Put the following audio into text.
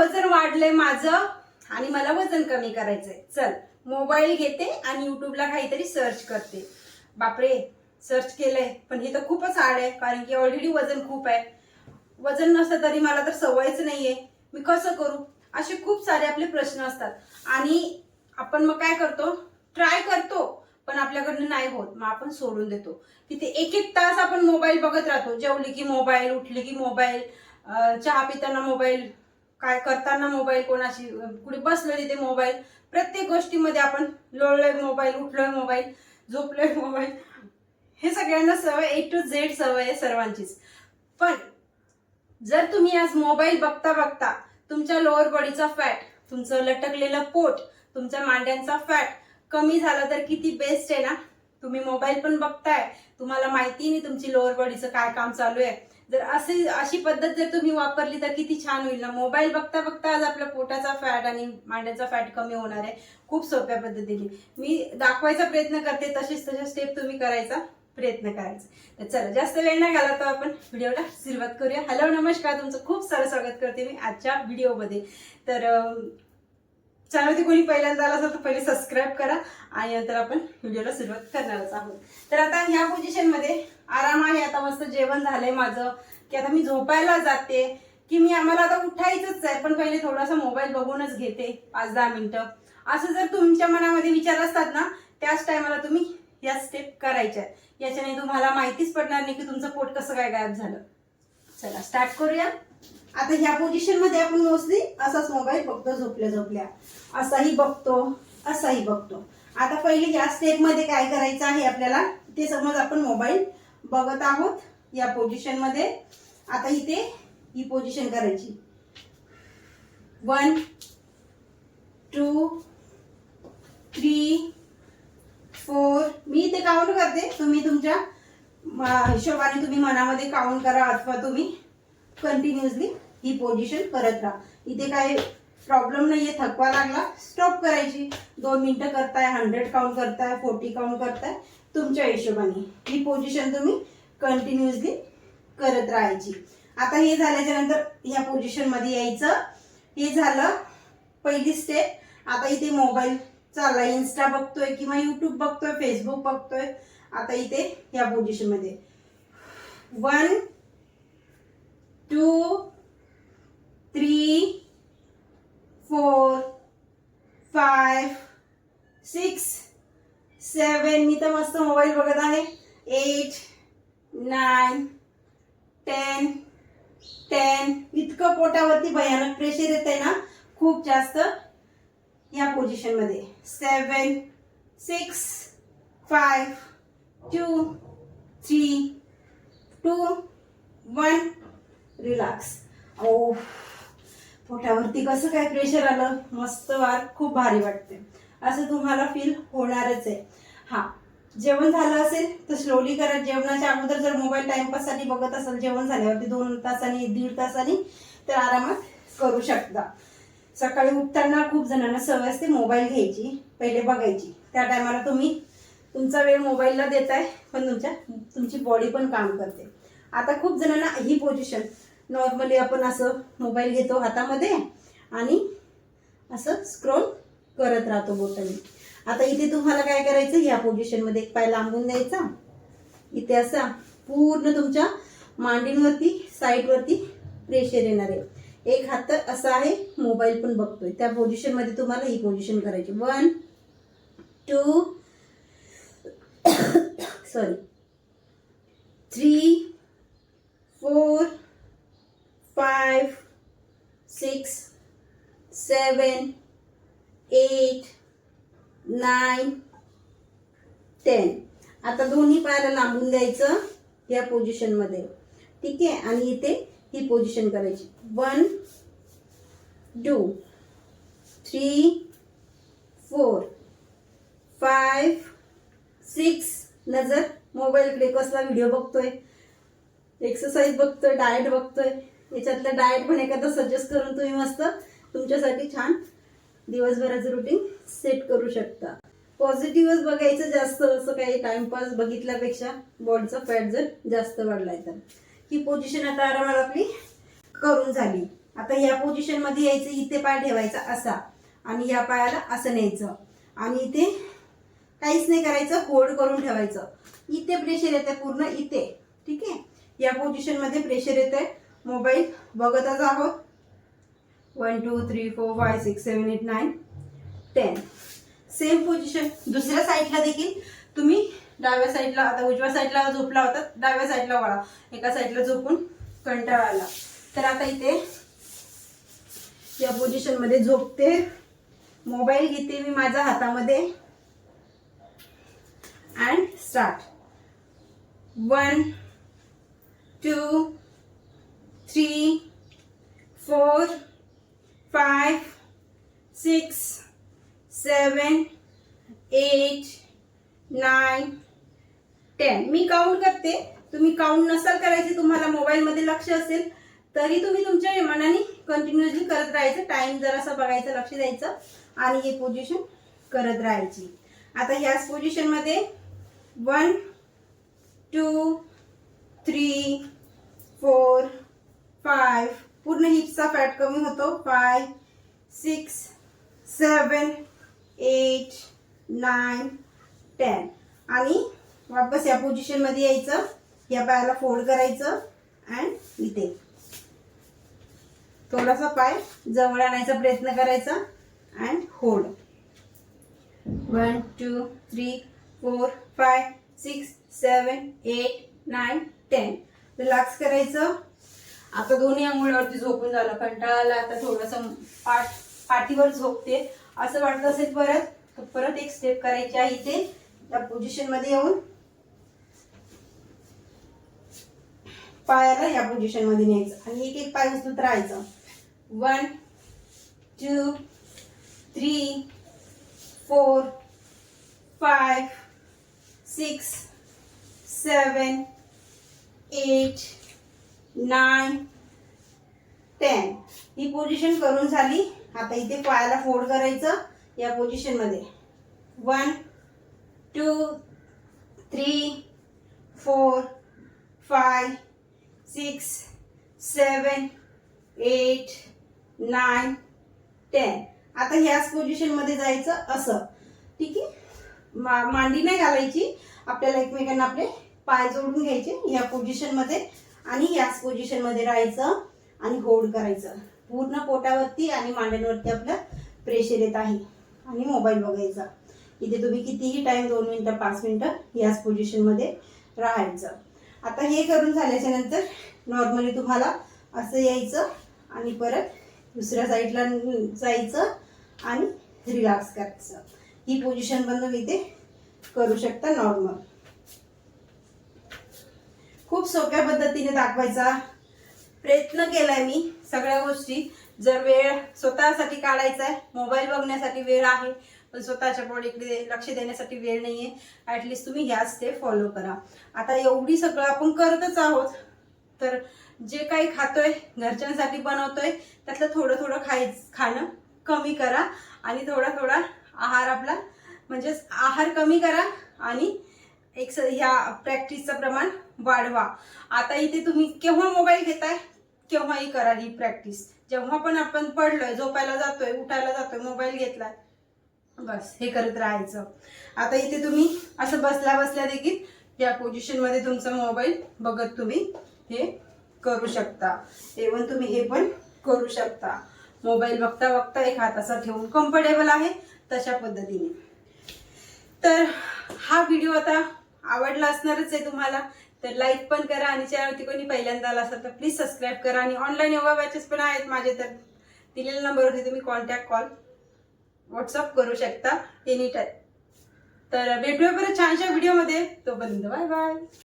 वजन वाढलंय माझं आणि मला वजन कमी करायचंय. चल मोबाईल घेते आणि युट्यूबला काहीतरी सर्च करते. बापरे सर्च केलंय. पण हे तर खूपच हार्ड आहे कारण की ऑलरेडी वजन खूप आहे. वजन नसलं तरी मला तर सवयच नाहीये. मी कसं करू? असे खूप सारे आपले प्रश्न असतात. आणि आपण मग काय करतो? ट्राय करतो पण आपल्याकडनं नाही होत. मग आपण सोडून देतो. तिथे एक एक तास आपण मोबाईल बघत राहतो. जेवली की मोबाईल उठली की मोबाईल चहा पिताना मोबाईल काय करताना मोबाईल कोणाशी कुठे बसलो तिथे मोबाईल प्रत्येक गोष्टीमध्ये आपण लोळलोय मोबाईल उठलोय मोबाईल झोपलोय मोबाईल हे सगळ्यांना सवय ए टू झेड सवय आहे सर्वांचीच. पण जर तुम्ही आज मोबाईल बघता बघता तुमच्या लोअर बॉडीचा फॅट तुमचं लटकलेलं पोट तुमच्या मांड्यांचा फॅट कमी झाला तर किती बेस्ट आहे ना? तुम्ही मोबाईल पण बघताय. तुम्हाला माहिती नाही तुमची लोअर बॉडीचं काय काम चालू आहे. जर अशी अशी पद्धत जर तुम्ही वापरली तर किती छान होईल ना. मोबाईल बघता बघता आज आपल्या पोटाचा फॅट आणि मांड्याचा फॅट कमी होणार आहे. खूप सोप्या पद्धतीने. मी दाखवायचा प्रयत्न करते तसेच तसे स्टेप तुम्ही करायचा प्रयत्न करायचा. तर चला जास्त वेळ नाही घालवतो आपण. व्हिडिओला सुरुवात करूया. हॅलो नमस्कार. तुमचं खूप सारं स्वागत करते मी आजच्या व्हिडिओमध्ये. तर चॅनलवरती कोणी पहिल्यांदा आला असेल तर पहिले सबस्क्राईब करा. आणि नंतर आपण व्हिडिओला सुरुवात करणारच आहोत. तर आता ह्या पोझिशनमध्ये आराम आहे आता मस्त जेवण झालंय माझं. की आता मी झोपायला जाते. की मी आम्हाला आता उठायचंच आहे पण पहिले थोडासा मोबाईल बघूनच घेते पाच दहा मिनिटं. असं जर तुमच्या मनामध्ये विचार असतात ना त्याच टायमाला तुम्ही या स्टेप करायच्या आहेत. याच्याने तुम्हाला माहितीच पडणार नाही की तुमचं पोट कसं काय गायब झालं. चला स्टार्ट करूया. आता ह्या पोझिशनमध्ये आपण मोस्टली असाच मोबाईल बघतो झोपल्या झोपल्या. असाही बघतो असाही बघतो. आता पहिले या स्टेपमध्ये काय करायचं आहे आपल्याला ते समज आपण मोबाईल बघत आहोत या पोझिशनमध्ये. आता इथे ही पोझिशन करायची. वन टू थ्री फोर मी इथे काउंट करते. तुम्ही तुमच्या हिशोबाने तुम्ही मनामध्ये काउंट करा अथवा तुम्ही कंटिन्युअसली ही पोझिशन करत राहा. इथे काय प्रॉब्लेम नाहीये थकवा लागला स्टॉप करायची. दोन मिनिटं करताय हंड्रेड काउंट करताय फोर्टी काउंट करताय. तुमच्या हिशोबाने ही पोझिशन तुम्ही कंटिन्युअसली करत राहायची. आता हे झाल्याच्यानंतर ह्या पोझिशनमध्ये यायचं. हे झालं पहिली स्टेप आता इथे मोबाईल चालला इन्स्टा बघतोय किंवा युट्यूब बघतोय फेसबुक बघतोय. आता इथे या पोझिशनमध्ये one two three four five six seven. मी तर मस्त मोबाईल बघत आहे. Eight nine ten ten. इतकं पोटावरती भयानक प्रेशर येत आहे ना खूप जास्त या पोझिशनमध्ये seven six five two three two one. Relax. ओ पोटावरती कसं काय प्रेशर आलं? मस्त वार खूप भारी वाटते असं तुम्हाला फील होणारच आहे. हा. जेवण झालं असेल तर स्लोली करा. जेवणाच्या अगोदर जर मोबाईल टाइमपाससाठी बघत असाल जेवण झाल्यावरती दोन तासांनी दीड तासांनी तर आरामात करू शकता. सकाळी उठताना खूप जणांना सवय असते मोबाईल घ्यायची पहिले बघायची. त्या टायमाला तुम्ही तुमचा वेळ मोबाईलला देताय पण तुमच्या तुमची बॉडी पण काम करते. आता खूप जणांना ही पोझिशन नॉर्मली आपण असं मोबाईल घेतो हातामध्ये आणि असं स्क्रोल करत राहतो बोटाने. आता इथे तुम्हाला काय करायचं? या पोझिशनमध्ये एक पाय लांबून द्यायचा. इथे असा पूर्ण तुमच्या मांडींवरती साईडवरती प्रेशर येणार आहे. एक हात तर असा आहे मोबाईल पण बघतोय. त्या पोझिशनमध्ये तुम्हाला ही पोझिशन करायची. One two sorry three four five six seven eight nine ten आता दोन्ही पायाला लांबून द्यायचं या पोझिशनमध्ये ठीक आहे? आणि इथे ही पोझिशन करायची. One two three four five six नजर मोबाईलकडे कसला व्हिडिओ बघतोय? एक्सरसाइज बघतोय डाएट बघतोय. याच्यातलं डाएट पण एखादं सजेस्ट करून तुम्ही मस्त तुमच्यासाठी छान दिवसभराचं रुटीन सेट करू शकता. पॉझिटिव्हच बघायचं जास्त असं काही टाइमपास बघितल्यापेक्षा बॉडीचा फॅट जर जास्त वाढलाय तर. ही पोझिशन आता आरामात आपली करून झाली. आता या पोझिशनमध्ये यायचं इथे पाय ठेवायचा असा आणि या पायाला असं न्यायचं. आणि इथे काहीच नाही करायचं होल्ड करून ठेवायचं. इथे प्रेशर येते पूर्ण इथे. ठीक आहे? या पोझिशनमध्ये प्रेशर प्रेशर आहे मोबाईल बघतच आहोत. One two three four five six seven eight nine ten same position दुसऱ्या साईडला देखील तुम्ही डाव्या साईडला आता उजव्या साईडला झोपला होता डाव्या साईडला वळा. एका साईडला झोपून कंटाळा आला. तर आता इथे या पोझिशनमध्ये झोपते. मोबाईल घेते मी माझ्या हातामध्ये. And start one two three four five, six seven eight nine ten me count करते. तुम्ही काउंट नसाल करायचे तुम्हाला मोबाईलमध्ये लक्ष असेल तरी तुम्ही तुमच्या मनाने कंटिन्युअसली करत राहायचं. टाइम जरासा बघायचं लक्ष द्यायचं आणि ही पोझिशन करत राहायची. आता ह्याच पोझिशनमध्ये one two three four five पूर्ण हिपचा फॅट कमी होतो. Five six seven eight nine ten आणि वापस या पोझिशनमध्ये यायचं. या पायाला फोल्ड करायचं अँड इथे. थोडासा पाय जवळ आणायचा प्रयत्न करायचा and hold one two three four five six seven eight nine ten relax करायचं. आता दोन्ही अंघोळ्यावरती झोपून झालं. कंटाळाला आता थोडंसं पाठ पाठीवर झोपते. असं वाटत असेल परत परत एक स्टेप करायची आहे इथे. त्या पोझिशनमध्ये येऊन पायाला या पोझिशनमध्ये न्यायचं. आणि एक एक पाय उचलत राहायचं. One two three four five six seven eight nine ten ही पोझिशन करून झाली. आता इथे पायाला फोल्ड करायचं या पोझिशनमध्ये one two three four five six seven eight nine ten आता ह्याच पोझिशनमध्ये जायचं असं. ठीक आहे? मा मांडी नाही घालायची. आपल्याला एकमेकांना आपले पाय जोडून घ्यायचे. ह्या पोझिशनमध्ये आणि याच पोझिशनमध्ये राहायचं आणि होल्ड करायचं. पूर्ण पोटावरती आणि मांड्यांवरती आपलं प्रेशर येत आहे. आणि मोबाईल बघायचा. इथे तुम्ही कितीही टाईम दोन मिनटं पाच मिनटं याच पोझिशनमध्ये राहायचं. आता हे करून झाल्याच्यानंतर नॉर्मली तुम्हाला असं यायचं आणि परत दुसऱ्या साईडला जायचं आणि रिलॅक्स करायचं. ही पोझिशन पण तुम्ही इथे करू शकता नॉर्मल खूप सोप्या पद्धतीने दाखवायचा प्रयत्न केलाय मी सगळ्या गोष्टी. जर वेळ स्वतःसाठी काढायचा आहे मोबाईल बघण्यासाठी वेळ आहे पण स्वतःच्या बॉडीकडे लक्ष देण्यासाठी वेळ नाही आहे ॲटलिस्ट तुम्ही ह्या स्टेप फॉलो करा. आता एवढी सगळं आपण करतच आहोत तर जे काही खातोय घरच्यांसाठी बनवतोय त्यातलं थोडं थोडं खाय खाणं कमी करा आणि थोडा थोडा आहार आपला म्हणजेच आहार कमी करा आणि एक स- ह्या प्रॅक्टिसचं प्रमाण वाढवा. आता इथे तुम्ही केव्हा मोबाईल घेताय? केव्हाही करा ही प्रॅक्टिस जेव्हा पण आपण पडलोय झोपायला जातोय उठायला जातोय मोबाईल घेतलाय बस हे करत राहायचं. आता इथे तुम्ही असं बसल्या बसल्या देखील या पोझिशनमध्ये तुमचा मोबाईल बघत तुम्ही हे करू शकता. इव्हन तुम्ही हे पण करू शकता. मोबाईल बघता बघता एक हात असा ठेवून कम्फर्टेबल आहे तशा पद्धतीने. तर हा व्हिडिओ आता आवडला असणारच आहे तुम्हाला. तर लाईक पण करा आणि चॅनलवरती कोणी पहिल्यांदा आला असेल तर प्लीज सबस्क्राईब करा. आणि ऑनलाईन योगा बॅचेस पण आहेत माझे तर. दिलेल्या नंबरवरती तुम्ही कॉन्टॅक्ट कॉल व्हॉट्सअप करू शकता एनी टाईम तर भेटूया परत छानशा व्हिडिओमध्ये तोपर्यंत बाय बाय